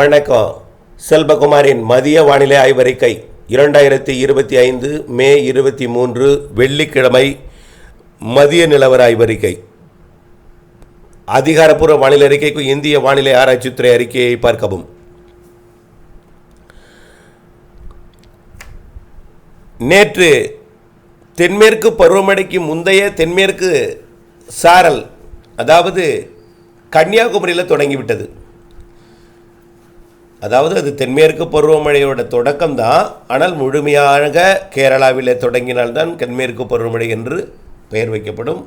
வணக்கம். செல்வகுமாரின் மதிய வானிலை ஆய்வறிக்கை இரண்டாயிரத்தி இருபத்தி ஐந்து மே இருபத்தி மூன்று வெள்ளிக்கிழமை மதிய நிலவர ஆய்வறிக்கை. அதிகாரப்பூர்வ வானிலை அறிக்கைக்கு இந்திய வானிலை ஆராய்ச்சித்துறை அறிக்கையை பார்க்கவும். நேற்று தென்மேற்கு பருவமழைக்கு முந்தைய தென்மேற்கு சாரல் அதாவது கன்னியாகுமரியில் தொடங்கிவிட்டது. அதாவது அது தென்மேற்கு பருவமழையோட தொடக்கம் தான் ஆனால் முழுமையாக கேரளாவில் தொடங்கினால்தான் தென்மேற்கு பருவமழை என்று பெயர் வைக்கப்படும்.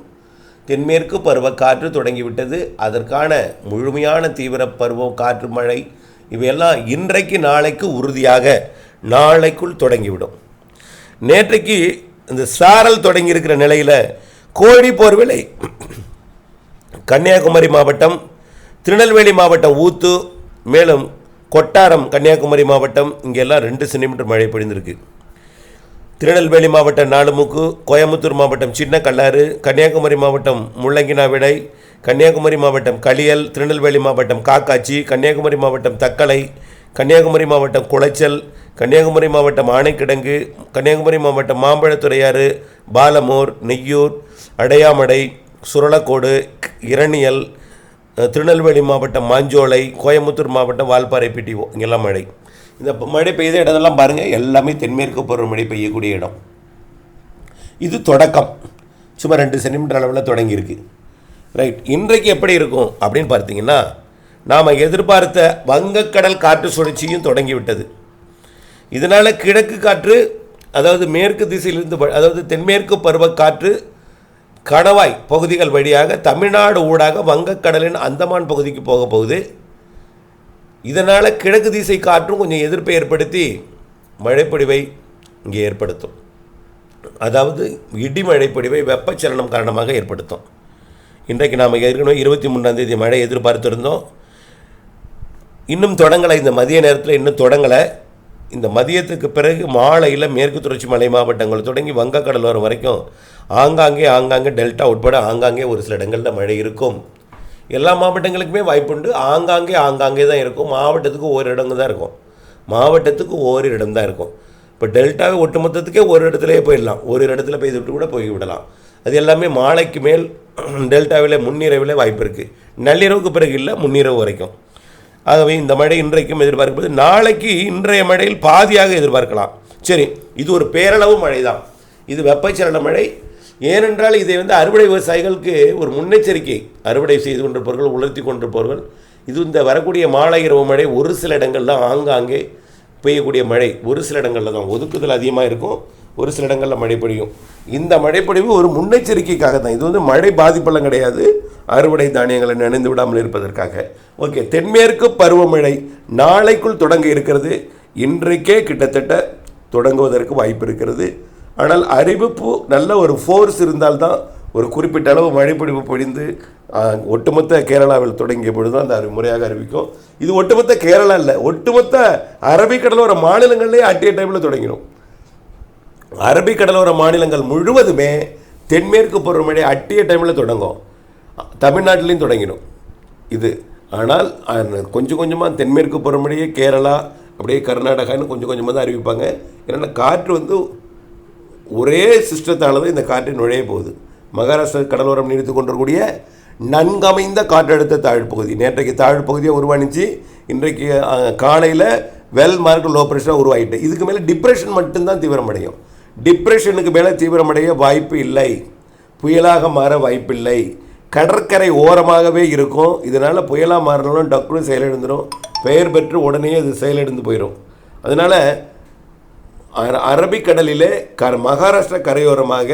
தென்மேற்கு பருவக்காற்று தொடங்கிவிட்டது. அதற்கான முழுமையான தீவிர பருவ காற்று மழை இவையெல்லாம் இன்றைக்கு நாளைக்கு உறுதியாக நாளைக்குள் தொடங்கிவிடும். நேற்றைக்கு இந்த சாரல் தொடங்கியிருக்கிற நிலையில் கோழி போர்விலை கன்னியாகுமரி மாவட்டம் திருநெல்வேலி மாவட்டம் ஊத்து மேலும் கொட்டாரம் கன்னியாகுமரி மாவட்டம் இங்கெல்லாம் ரெண்டு சென்டிமீட்டர் மழை பொழிந்திருக்கு. திருநெல்வேலி மாவட்டம் நாலுமுக்கு கோயம்புத்தூர் மாவட்டம் சின்ன கல்லாறு கன்னியாகுமரி மாவட்டம் முள்ளங்கினாவிடை கன்னியாகுமரி மாவட்டம் களியல் திருநெல்வேலி மாவட்டம் காக்காச்சி கன்னியாகுமரி மாவட்டம் தக்கலை கன்னியாகுமரி மாவட்டம் குளச்சல் கன்னியாகுமரி மாவட்டம் ஆனைக்கிடங்கு கன்னியாகுமரி மாவட்டம் மாம்பழத்துறையாறு பாலமூர் நெய்யூர் அடையாமடை சுரளக்கோடு இரணியல் திருநெல்வேலி மாவட்டம் மாஞ்சோலை கோயம்புத்தூர் மாவட்டம் வால்பாறை பிடிஓ. இங்கெல்லாம் மழை. இந்த மழை பெய்த இடத்தெல்லாம் பாருங்கள் எல்லாமே தென்மேற்கு பருவமழை பெய்யக்கூடிய இடம். இது தொடக்கம். சும்மா ரெண்டு சென்டிமீட்டர் அளவில் தொடங்கியிருக்கு. ரைட் இன்றைக்கு எப்படி இருக்கும் அப்படின்னு பார்த்தீங்கன்னா நாம் எதிர்பார்த்த வங்கக்கடல் காற்று சுழற்சியும் தொடங்கிவிட்டது. இதனால் கிழக்கு காற்று அதாவது மேற்கு திசையிலிருந்து அதாவது தென்மேற்கு பருவக்காற்று கணவாய் பகுதிகள் வழியாக தமிழ்நாடு ஊடாக வங்கக்கடலின் அந்தமான் பகுதிக்கு போக போகுது. இதனால் கிழக்கு திசை காற்றும் கொஞ்சம் எதிர்ப்பை ஏற்படுத்தி மழைப்பொடிவை இங்கே ஏற்படுத்தும். அதாவது இடி மழைப்பொடிவை வெப்பச்சலனம் காரணமாக ஏற்படுத்தும். இன்றைக்கு நாம் ஏற்கனவே இருபத்தி மூன்றாந்தேதி மழை எதிர்பார்த்துருந்தோம். இன்னும் தொடங்கலை இந்த மதிய நேரத்தில் இன்னும் தொடங்கலை. இந்த மதியத்துக்கு பிறகு மாலையில் மேற்கு தொடர்ச்சி மலை மாவட்டங்கள் தொடங்கி வங்கக்கடலோரம் வரைக்கும் ஆங்காங்கே ஆங்காங்கே டெல்டா உட்பட ஆங்காங்கே ஒரு சில இடங்களில் மழை இருக்கும். எல்லா மாவட்டங்களுக்குமே வாய்ப்புண்டு. ஆங்காங்கே ஆங்காங்கே தான் இருக்கும். மாவட்டத்துக்கு ஒரு இடங்க தான் இருக்கும். மாவட்டத்துக்கு ஒரு இடம் தான் இருக்கும். இப்போ டெல்டாவை ஒட்டுமொத்தத்துக்கே ஒரு இடத்துலையே போயிடலாம். ஒரு இடத்துல பெய்துவிட்டு கூட போய் விடலாம். அது எல்லாமே மாலைக்கு மேல் டெல்டாவில் முன்னிரவில் வாய்ப்பு இருக்குது நள்ளிரவுக்கு பிறகு இல்லை முன்னிரவு வரைக்கும். ஆகவே இந்த மழை இன்றைக்கும் எதிர்பார்க்கப்படுது. நாளைக்கு இன்றைய மழையில் பாதியாக எதிர்பார்க்கலாம். சரி இது ஒரு பேரளவு மழை தான் இது வெப்பச்சலன மழை. ஏனென்றால் இதை வந்து அறுவடை விவசாயிகளுக்கு ஒரு முன்னெச்சரிக்கை. அறுவடை செய்து கொண்டிருப்பவர்கள் உலர்த்தி கொண்டிருப்பவர்கள். இது இந்த வரக்கூடிய மாலை இரவு மழை ஒரு சில இடங்கள்ல ஆங்காங்கே பெய்யக்கூடிய மழை. ஒரு சில இடங்களில் தான். ஒதுக்குதல் அதிகமாக இருக்கும். ஒரு சில இடங்களில் மழை பொழியும். இந்த மழைப்பொழிவு ஒரு முன்னெச்சரிக்கைக்காக தான். இது வந்து மழை பாதிப்பெல்லாம் கிடையாது. அறுவடை தானியங்களை நனைந்து விடாமல் இருப்பதற்காக. ஓகே தென்மேற்கு பருவமழை நாளைக்குள் தொடங்க இருக்கிறது. இன்றைக்கே கிட்டத்தட்ட தொடங்குவதற்கு வாய்ப்பு இருக்கிறது. ஆனால் அறிவிப்பு நல்ல ஒரு ஃபோர்ஸ் இருந்தால்தான் ஒரு குறிப்பிட்ட அளவு மழைப்பொழிவு பொழிந்து ஒட்டுமொத்த கேரளாவில் தொடங்கிய பொழுது அந்த அறி- முறையாக அறிவிக்கும். இது ஒட்டுமொத்த கேரளா இல்லை ஒட்டுமொத்த அரபிக்கடலோர மாநிலங்கள்லேயே அட்டிய டைமில் தொடங்கிடும். அரபிக்கடலோர மாநிலங்கள் முழுவதுமே தென்மேற்கு பருவமழை அட்டிய டைமில் தொடங்கும். தமிழ்நாட்டிலையும் தொடங்கிடும். இது ஆனால் கொஞ்சம் கொஞ்சமாக தென்மேற்கு பருவமழையே கேரளா அப்படியே கர்நாடகான்னு கொஞ்சம் கொஞ்சமாக தான் அறிவிப்பாங்க. ஏன்னா காற்று வந்து ஒரே சிஸ்டத்தால் தான் இந்த காற்று நுழைய போகுது. மகாராஷ்டிரா கடலோரம் நீடித்து கொண்டிருக்கூடிய நன்கமைந்த காற்றழுத்த தாழ்ப்பகுதி நேற்றைக்கு தாழ்வு பகுதியை உருவானிச்சு இன்றைக்கு காலையில் வெல் மார்க் லோ ப்ரெஷராக உருவாகிட்டு இதுக்கு மேலே டிப்ரெஷன் மட்டும்தான் தீவிரமடையும். டிப்ரெஷனுக்கு மேலே தீவிரமடைய வாய்ப்பு இல்லை. புயலாக மாற வாய்ப்பில்லை. கடற்கரை ஓரமாகவே இருக்கும். இதனால் புயலாக மாறினாலும் டக்குனு செயலிழந்துடும் பெயர் பெற்று உடனே அது செயலிழந்து போயிடும் அதனால் அரபிக்கடலிலே கர் மகாராஷ்டிரா கரையோரமாக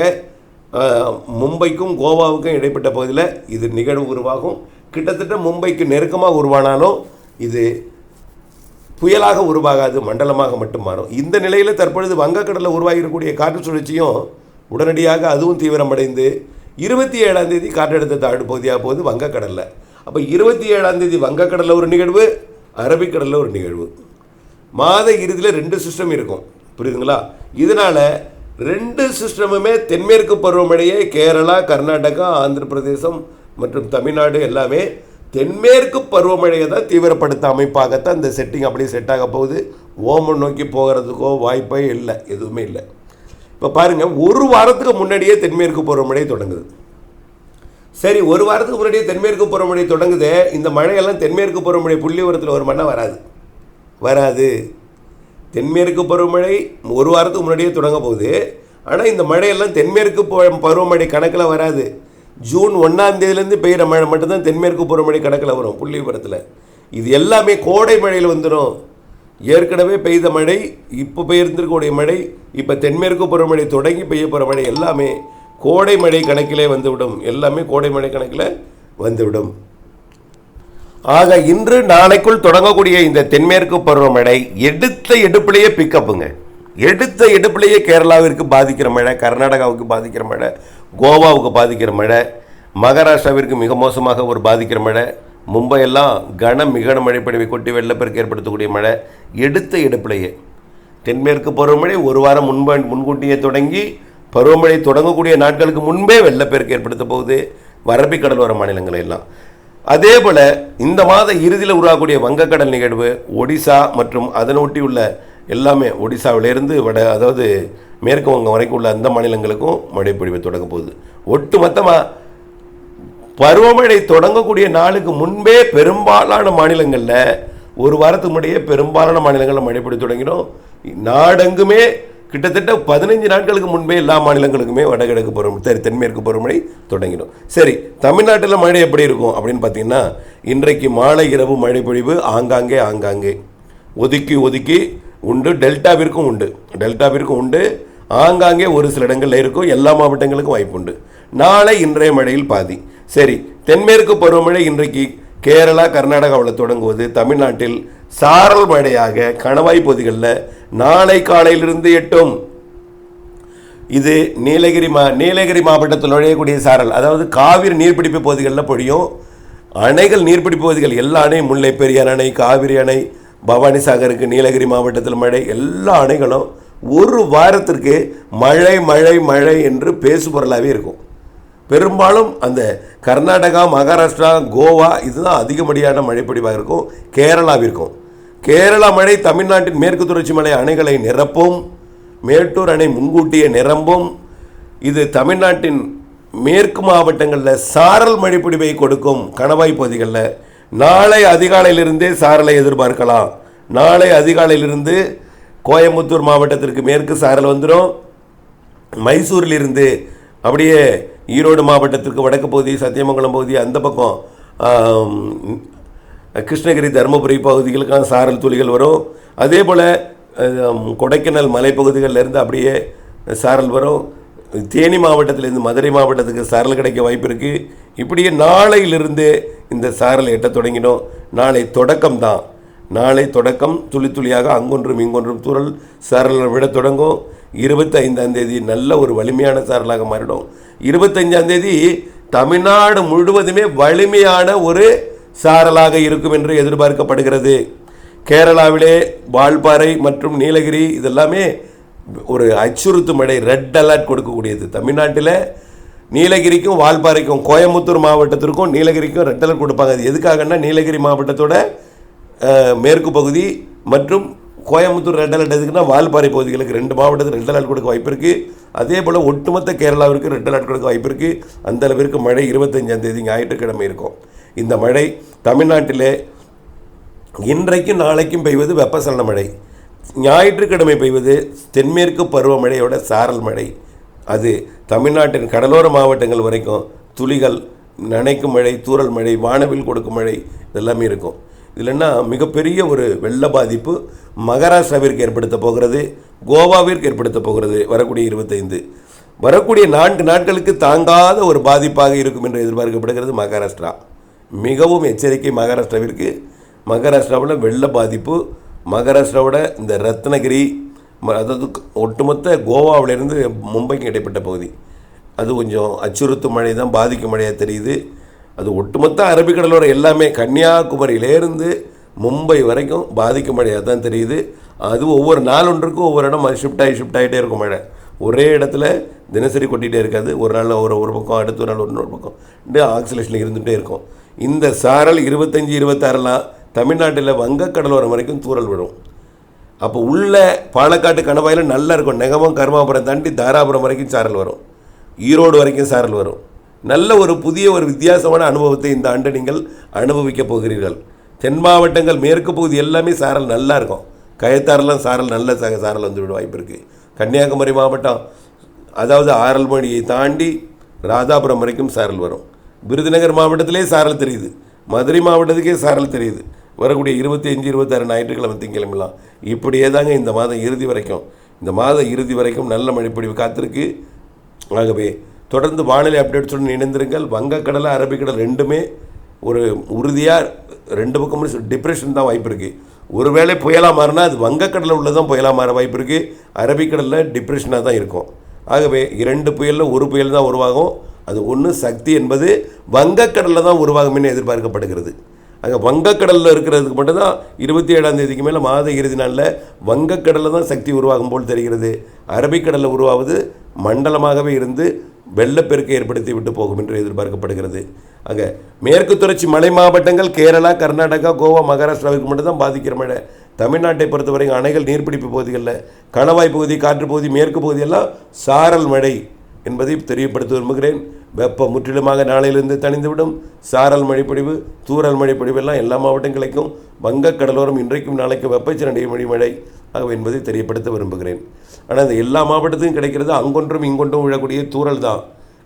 மும்பைக்கும் கோவாவுக்கும் இடைப்பட்ட பகுதியில் இது நிகழ்வு உருவாகும். கிட்டத்தட்ட மும்பைக்கு நெருக்கமாக உருவானாலும் இது புயலாக உருவாகாது மண்டலமாக மட்டும் மாறும். இந்த நிலையில் தற்பொழுது வங்கக்கடலில் உருவாகிருக்கக்கூடிய காற்று சுழற்சியும் உடனடியாக அதுவும் தீவிரமடைந்து இருபத்தி ஏழாம் தேதி காற்றழுத்த தாழ்வு பகுதியாக போகுது வங்கக்கடலில். அப்போ இருபத்தி ஏழாம் தேதி வங்கக்கடலில் ஒரு நிகழ்வு அரபிக்கடலில் ஒரு நிகழ்வு. மாத இறுதியில் ரெண்டு சிஸ்டம் இருக்கும். புரியுதுங்களா? இதனால் ரெண்டு சிஸ்டமுமே தென்மேற்கு பருவமழையே கேரளா கர்நாடகா ஆந்திர பிரதேசம் மற்றும் தமிழ்நாடு எல்லாமே தென்மேற்கு பருவமழையை தான் தீவிரப்படுத்த அமைப்பாகத்தான் இந்த செட்டிங் அப்படியே செட் ஆக போகுது. ஓமம் நோக்கி போகிறதுக்கோ வாய்ப்பே இல்லை எதுவுமே இல்லை. இப்போ பாருங்கள் ஒரு வாரத்துக்கு முன்னாடியே தென்மேற்கு பருவமழை தொடங்குது. சரி ஒரு வாரத்துக்கு முன்னாடியே தென்மேற்கு பருவமழை தொடங்குதே இந்த மழையெல்லாம் தென்மேற்கு பருவமழை புள்ளி உரத்தில் வருமானா வராது. வராது. தென்மேற்கு பருவமழை ஒரு வாரத்துக்கு முன்னாடியே தொடங்க போகுது. ஆனால் இந்த மழையெல்லாம் தென்மேற்கு பருவமழை கணக்கில் வராது. ஜூன் ஒன்றாம் தேதியிலேருந்து பெய்கிற மழை மட்டும்தான் தென்மேற்கு பருவமழை கணக்கில் வரும் புள்ளி விவரத்தில் இது எல்லாமே கோடை மழையில் வந்துடும் ஏற்கனவே பெய்த மழை இப்போ பெய்திருக்கக்கூடிய மழை இப்போ தென்மேற்கு பருவமழை தொடங்கி பெய்ய போகிற மழை எல்லாமே கோடை மழை கணக்கிலே வந்துவிடும். எல்லாமே கோடை மழை கணக்கில் வந்துவிடும். ஆக இன்று நாளைக்குள் தொடங்கக்கூடிய இந்த தென்மேற்கு பருவமழை எடுத்த எடுப்பிலேயே பிக்கப்புங்க எடுத்த எடுப்பிலேயே கேரளாவிற்கு பாதிக்கிற மழை கர்நாடகாவுக்கு பாதிக்கிற மழை கோவாவுக்கு பாதிக்கிற மழை மகாராஷ்டிராவிற்கு மிக மோசமாக ஒரு பாதிக்கிற மழை மும்பையெல்லாம் கன மிகன மழைப்பொழிவை கொட்டி வெள்ளப்பெருக்கு ஏற்படுத்தக்கூடிய மழை எடுத்த எடுப்பிலேயே. தென்மேற்கு பருவமழை ஒரு வாரம் முன்பு முன்கூட்டியே தொடங்கி பருவமழை தொடங்கக்கூடிய நாட்களுக்கு முன்பே வெள்ளப்பெருக்கு ஏற்படுத்த போகுது. வரபிக் கடலோர மாநிலங்கள் எல்லாம் அதே போல் இந்த மாத இறுதியில் உருவாகக்கூடிய வங்கக்கடல் நிகழ்வு ஒடிசா மற்றும் அதனை ஒட்டியுள்ள எல்லாமே ஒடிசாவிலிருந்து வட அதாவது மேற்கு வங்கம் வரைக்கும் உள்ள அந்த மாநிலங்களுக்கும் மழை பொழிவு தொடங்க போகுது. ஒட்டு மொத்தமாக பருவமழை தொடங்கக்கூடிய நாளுக்கு முன்பே பெரும்பாலான மாநிலங்களில் ஒரு வாரத்துக்கு முன்னாடியே பெரும்பாலான மாநிலங்களில் மழை பொழிவு தொடங்கிடும். நாடெங்குமே கிட்டத்தட்ட பதினைஞ்சு நாட்களுக்கு முன்பே எல்லா மாநிலங்களுக்குமே வடகிழக்கு பருவமழை சரி தென்மேற்கு பருவமழை தொடங்கிடும். சரி தமிழ்நாட்டில் மழை எப்படி இருக்கும் அப்படின்னு பார்த்தீங்கன்னா இன்றைக்கு மாலை இரவு மழை பொழிவு ஆங்காங்கே ஆங்காங்கே. ஒதுக்கி ஒதுக்கி உண்டு டெல்டாவிற்கும் உண்டு. டெல்டாவிற்கும் உண்டு ஆங்காங்கே ஒரு சில இடங்களில் இருக்கும் எல்லா மாவட்டங்களுக்கும் வாய்ப்பு உண்டு. நாளை இன்றைய மழையில் பாதி. சரி தென்மேற்கு பருவமழை இன்றைக்கு கேரளா கர்நாடகாவில் தொடங்குவது தமிழ்நாட்டில் சாரல் மழையாக கணவாய் பகுதிகளில் நாளை காலையிலிருந்து எட்டும். இது நீலகிரி மா நீலகிரி மாவட்டத்தில் நுழையக்கூடிய சாரல். அதாவது காவிரி நீர்பிடிப்பு பகுதிகளில் பொழியும். அணைகள் நீர்பிடிப்பு பகுதிகள் எல்லா அணையும் முல்லை பெரியார் அணை காவிரி அணை பவானி சாகருக்கு நீலகிரி மாவட்டத்தில் மழை எல்லா அணைகளும் ஒரு வாரத்திற்கு மழை மழை மழை என்று பேசுபொருளாகவே இருக்கும். பெரும்பாலும் அந்த கர்நாடகா மகாராஷ்டிரா கோவா இதுதான் அதிகப்படியான மழைப்பொழிவாக இருக்கும். கேரளாவிற்கும். கேரளா மழை தமிழ்நாட்டின் மேற்கு தொடர்ச்சி மலை அணைகளை நிரப்பும். மேட்டூர் அணை முன்கூட்டியே நிரம்பும். இது தமிழ்நாட்டின் மேற்கு மாவட்டங்களில் சாரல் மழைப்பிடிவை கொடுக்கும் கணவாய் பகுதிகளில். நாளை அதிகாலையிலிருந்தே சாரலை எதிர்பார்க்கலாம். நாளை அதிகாலையிலிருந்து கோயம்புத்தூர் மாவட்டத்திற்கு மேற்கு சாரல் வந்துடும் மைசூரிலிருந்து அப்படியே ஈரோடு மாவட்டத்திற்கு வடக்கு பகுதி சத்தியமங்கலம் பகுதி அந்த பக்கம் கிருஷ்ணகிரி தருமபுரி பகுதிகளுக்கான சாரல் துளிகள் வரும். அதே போல் கொடைக்கானல் மலைப்பகுதிகளில் இருந்து அப்படியே சாரல் வரும். தேனி மாவட்டத்திலேருந்து மதுரை மாவட்டத்துக்கு சாரல் கிடைக்க வாய்ப்பு இருக்குது இப்படியே நாளையிலிருந்து இந்த சாரல் எட்ட தொடங்கினோம் நாளை தொடக்கம் தான். நாளை தொடக்கம் துளி துளியாக அங்கொன்றும் இங்கொன்றும் தூறல் சாரல் விட தொடங்கும். இருபத்தைந்தாம் தேதி நல்ல ஒரு வலிமையான சாரலாக மாறிடும். இருபத்தஞ்சாம் தேதி தமிழ்நாடு முழுவதுமே வலிமையான ஒரு சாரலாக இருக்கும் என்று எதிர்பார்க்கப்படுகிறது. கேரளாவிலே வால்பாறை மற்றும் நீலகிரி இதெல்லாமே ஒரு அச்சுறுத்து மழை ரெட் அலர்ட் கொடுக்கக்கூடியது. தமிழ்நாட்டில் நீலகிரிக்கும் வால்பாறைக்கும் கோயம்புத்தூர் மாவட்டத்திற்கும் நீலகிரிக்கும் ரெட் அலர்ட் கொடுப்பாங்க. அது எதுக்காகன்னா நீலகிரி மாவட்டத்தோட மேற்கு பகுதி மற்றும் கோயம்புத்தூர் ரெட் அலர்ட் எதுக்குன்னா வால்பாறை பகுதிகளுக்கு ரெண்டு மாவட்டத்தில் ரெட் அலர்ட் கொடுக்க வாய்ப்பு இருக்குது அதே போல் ஒட்டுமொத்த கேரளாவிற்கு ரெட் அலர்ட் கொடுக்க வாய்ப்பு இருக்குது அந்த அளவிற்கு மழை இருபத்தஞ்சாம் தேதி ஞாயிற்றுக்கிழமை இருக்கும். இந்த மழை தமிழ்நாட்டிலே இன்றைக்கும் நாளைக்கும் பெய்வது வெப்பசலன மழை. ஞாயிற்றுக்கிழமை பெய்வது தென்மேற்கு பருவமழையோட சாரல் மழை. அது தமிழ்நாட்டின் கடலோர மாவட்டங்கள் வரைக்கும் துளிகள் நனைக்கும் மழை தூரல் மழை வானவில் கொடுக்கும் மழை இதெல்லாமே இருக்கும். இல்லைன்னா மிகப்பெரிய ஒரு வெள்ள பாதிப்பு மகாராஷ்டிராவிற்கு ஏற்படுத்த போகிறது கோவாவிற்கு ஏற்படுத்த போகிறது வரக்கூடிய இருபத்தைந்து. வரக்கூடிய நான்கு நாட்களுக்கு தாங்காத ஒரு பாதிப்பாக இருக்கும் என்று எதிர்பார்க்கப்படுகிறது மகாராஷ்டிரா. மிகவும் எச்சரிக்கை மகாராஷ்டிராவிற்கு. மகாராஷ்டிராவில் வெள்ள பாதிப்பு மகாராஷ்டிராவோட இந்த ரத்னகிரி ம- அதாவது ஒட்டுமொத்த கோவாவிலிருந்து மும்பைக்கு இடைப்பட்ட பகுதி. அது கொஞ்சம் அச்சுறுத்தும் மழை தான் பாதிக்கும் மழையாக தெரியுது. அது ஒட்டுமொத்த அரபிக்கடலோட எல்லாமே கன்னியாகுமரியிலேருந்து மும்பை வரைக்கும் பாதிக்கும் மழையாக தான் தெரியுது. அது ஒவ்வொரு நாள் ஒன்றுக்கும் ஒவ்வொரு இடம் ஷிஃப்ட் ஆகி ஷிஃப்ட் ஆகிட்டே இருக்கும் மழை. ஒரே இடத்துல தினசரி கொட்டிகிட்டே இருக்காது. ஒரு நாள் ஒரு ஒரு பக்கம் அடுத்த ஒரு நாள் இன்னொரு பக்கம். ஆக்சிலேஷன் இருந்துகிட்டே இருக்கும். இந்த சாரல் இருபத்தஞ்சி இருபத்தாறுலாம் தமிழ்நாட்டில் வங்கக்கடலோரம் வரைக்கும் தூரல் விடும் அப்போ உள்ள பாலக்காட்டு கணவாயில் நல்லா இருக்கும். நெகமம் கருமாபுரம் தாண்டி தாராபுரம் வரைக்கும் சாரல் வரும். ஈரோடு வரைக்கும் சாரல் வரும். நல்ல ஒரு புதிய ஒரு வித்தியாசமான அனுபவத்தை இந்த ஆண்டு நீங்கள் அனுபவிக்கப் போகிறீர்கள். தென் மாவட்டங்கள் மேற்கு பகுதி எல்லாமே சாரல் நல்லா இருக்கும். கயத்தாரெல்லாம் சாரல் நல்ல சக சாரல் வந்துவிட வாய்ப்பு இருக்குது கன்னியாகுமரி மாவட்டம் அதாவது ஆரல்மொழியை தாண்டி ராதாபுரம் வரைக்கும் சாரல் வரும். விருதுநகர் மாவட்டத்திலே சாரல் தெரியுது. மதுரை மாவட்டத்துக்கே சாரல் தெரியுது. வரக்கூடிய இருபத்தி அஞ்சு இருபத்தாறு ஞாயிற்றுக்கிழமை திங்கக்கிழமைலாம். இப்படியே தாங்க இந்த மாதம் இறுதி வரைக்கும். இந்த மாதம் இறுதி வரைக்கும் நல்ல மழைப்பொழிவு காத்திருக்கு. ஆகவே தொடர்ந்து வானிலை அப்டேட்ஸுடன் இணைந்திருங்கள். வங்கக்கடலை அரபிக்கடல் ரெண்டுமே ஒரு உறுதியாக ரெண்டு பக்கமும் டிப்ரெஷன் தான் வாய்ப்பு இருக்குது ஒருவேளை புயலாக மாறினா அது வங்கக்கடலில் உள்ளதான் புயலாக மாற வாய்ப்பு இருக்குது அரபிக்கடலில் டிப்ரெஷனாக தான் இருக்கும். ஆகவே இரண்டு புயலில் ஒரு புயல் தான் உருவாகும். அது ஒன்று சக்தி என்பது வங்கக்கடலில் தான் உருவாகும்னு எதிர்பார்க்கப்படுகிறது. அங்கே வங்கக்கடலில் இருக்கிறதுக்கு மட்டும்தான் இருபத்தி ஏழாம் தேதிக்கு மேலே மாத இறுதி நாளில் வங்கக்கடலில் தான் சக்தி உருவாகும் போல் தெரிகிறது. அரபிக்கடலில் உருவாவது மண்டலமாகவே இருந்து வெள்ளப்பெருக்கை ஏற்படுத்தி விட்டு போகும் என்று எதிர்பார்க்கப்படுகிறது. அங்கே மேற்கு தொடர்ச்சி மலை மாவட்டங்கள் கேரளா கர்நாடகா கோவா மகாராஷ்டிராவுக்கு மட்டும்தான் பாதிக்கிற மழை தமிழ்நாட்டை பொறுத்தவரை அணைகள் நீர்பிடிப்பு பகுதிகளில் கணவாய் பகுதி காற்று பகுதி மேற்கு பகுதியெல்லாம் சாரல் மழை. என்பதை தெரியப்படுத்த விரும்புகிறேன். வெப்பம் முற்றிலுமாக நாளையிலிருந்து தணிந்துவிடும். சாரல் மழைப்பொழிவு தூரல் மழைப்பொழிவு எல்லாம் எல்லா மாவட்டங்களுக்கும் வங்கக் கடலோரம் இன்றைக்கும் நாளைக்கும் வெப்பச்சலனை மொழி மழை ஆகும் என்பதை தெரியப்படுத்த விரும்புகிறேன். ஆனால் இந்த எல்லா மாவட்டத்துக்கும் கிடைக்கிறது அங்கொன்றும் இங்கொன்றும் விழக்கூடிய தூரல் தான்.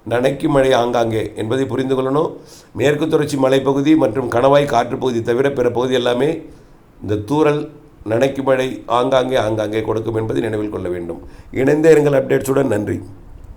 நனைக்கு மழை ஆங்காங்கே என்பதை புரிந்து கொள்ளணும். மேற்கு தொடர்ச்சி மலைப்பகுதி மற்றும் கணவாய் காற்றுப்பகுதி தவிர பிற பகுதி எல்லாமே இந்த தூரல் நனைக்கு மழை ஆங்காங்கே ஆங்காங்கே கொடுக்கும் என்பதை நினைவில் கொள்ள வேண்டும். இணைந்தேருங்கள் அப்டேட்ஸுடன். நன்றி.